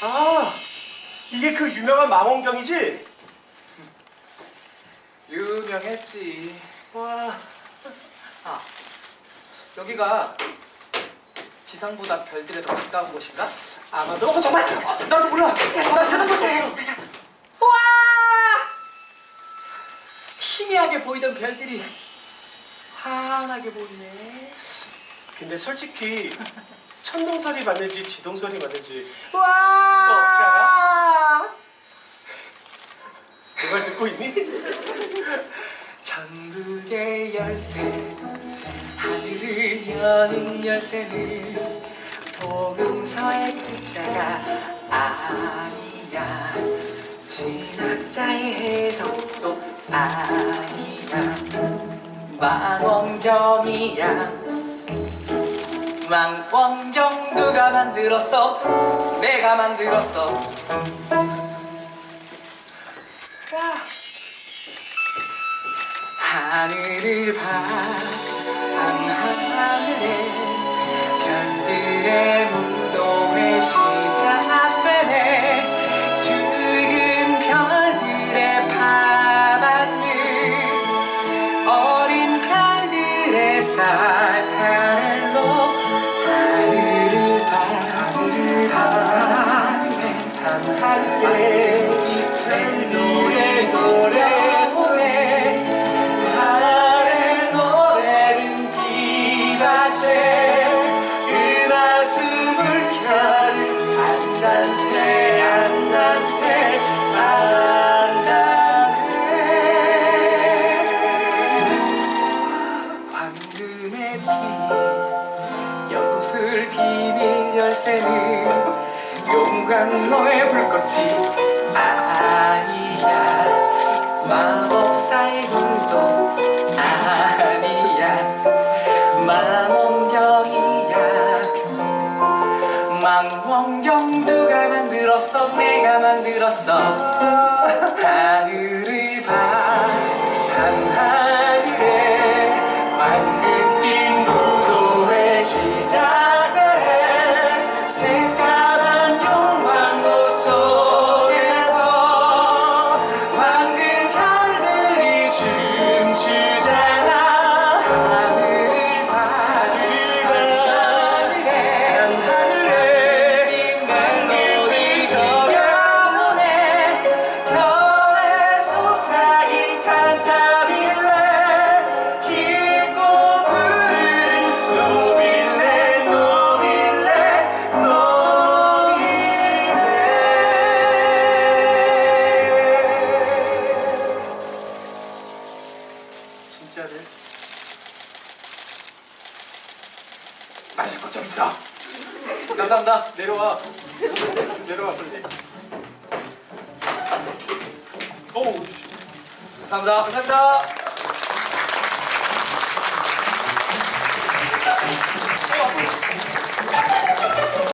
아, 이게 그 유명한 망원경이지? 유명했지. 와, 아, 여기가 지상보다 별들에 더 가까운 곳인가? 아마도 어, 정말 아, 나도 몰라. 나 대답할 수 없어. 와! 희미하게 보이던 별들이 환하게 보이네. 근데 솔직히 천동설이 맞는지 지동설이 맞는지 와! 내 말 듣고 있니? 천국의 열쇠 하늘을 여는 열쇠는 복음서의 글자가 아니야 신학자의 해석도 아니야 망원경이야 망원경 누가 만들었어? 내가 만들었어. 하늘을 봐 하늘에 별들의 노래 소리 달의 노래는 비바제 은하수물 별을 안단테 안단테 안단테 황금의 비 연구술 비밀 열쇠는 용광로의 불꽃이 아니야. 마법사의 힘도 아니야. 망원경이야. 망원경 누가 만들었어? 내가 만들었어. 하늘을 봐. 한하 좀 있어 감사합니다 내려와. 내려와 빨리. 오, 감사합니다 감사합니다.